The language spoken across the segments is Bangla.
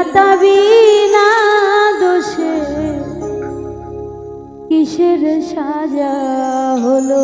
অবিধাতা বিনা দোষে। কিসের সাজা হলো?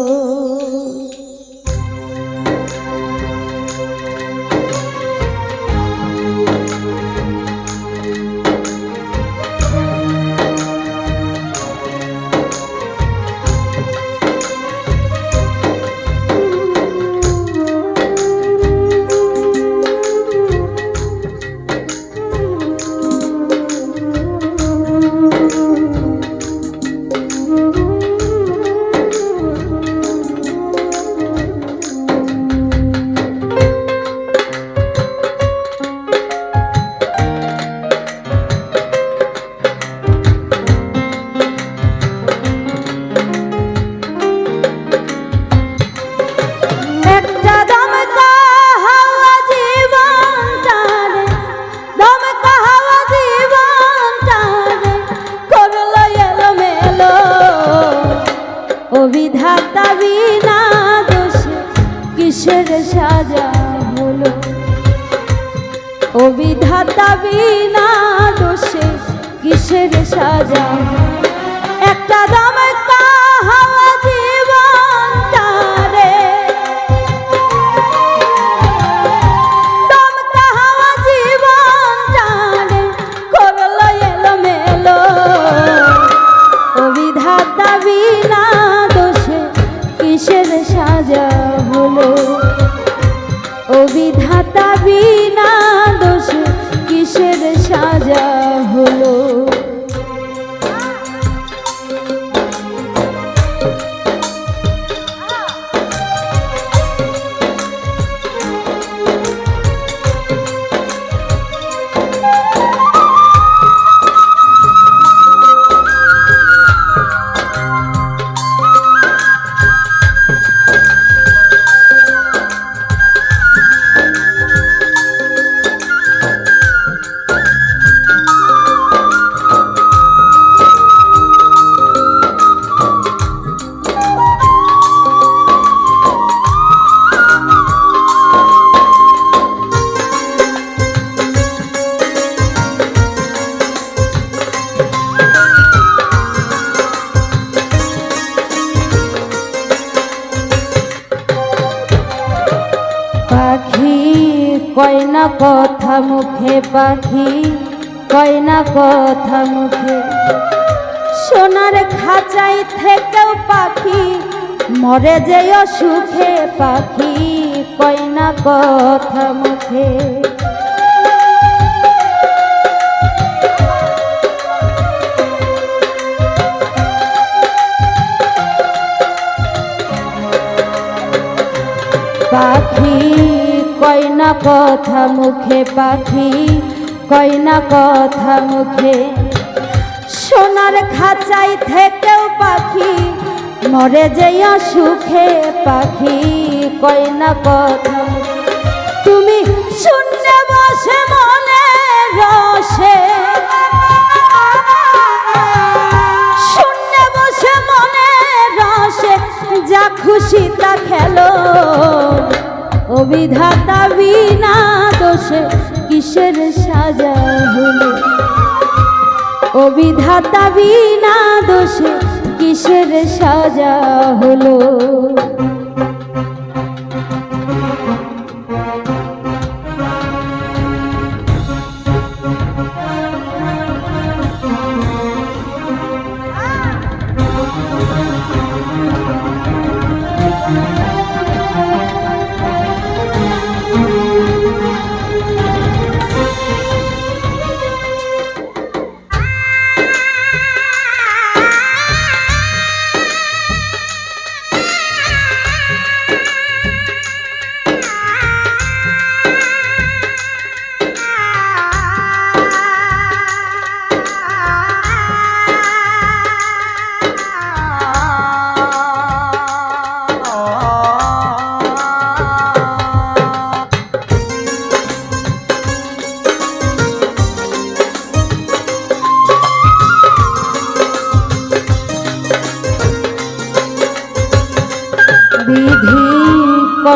অবিধাতা বিনা দোষে কিসের সাজা হলো? ও বিধাতা বিনা দোষে কিসের সাজা একটা কয় না কথা মুখে পাখি কয় না কথা মুখে। সোনার খাঁচাই থেকেও পাখি, মরে যেও সুখে পাখি কয় না কথা মুখে। পাখি কয় না কথা মুখে পাখি কয় না কথা মুখে। সোনার খাঁচাই থেকেও পাখি, মরে যেয়া সুখে পাখি কয় না কথা তুমি শূন্য বসে মনে রসে। শূন্য বসে মনে রসে। যা খুশি তা খেলো। অবিধাতা বিনা দোষে কিসের সাজা হলো? অবিধাতা বিনা দোষে কিসের সাজা হলো?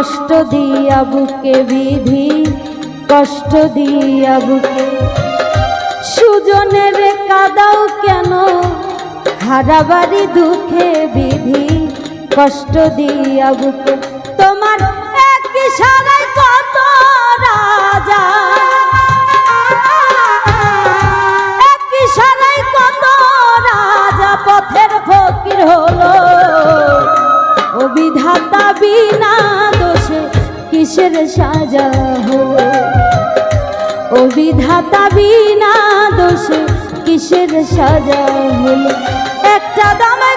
কষ্ট দিয়া বুকে বিধি, কষ্ট দিয়া বুকে। সুজনের কাদাও কেন? হারাবারি দুঃখে বিধি, কষ্ট দিয়া বুকে। তোমার এক ইশারায় কত রাজা? এক ইশারায় কত রাজা? পথের ফকির হলো ও বিধাতা বিনা কিসের সাজা হলো ও বিধাতা বিনা দোষে কিসের সাজা হলো? একটা দামে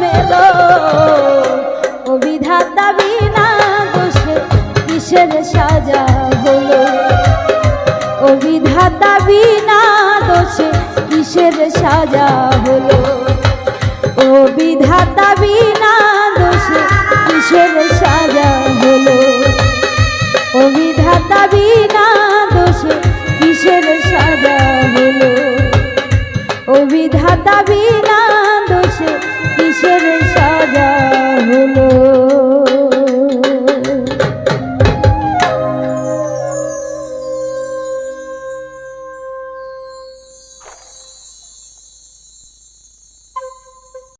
মেলো বিধাতা বিনা কিসের সাজা কিসের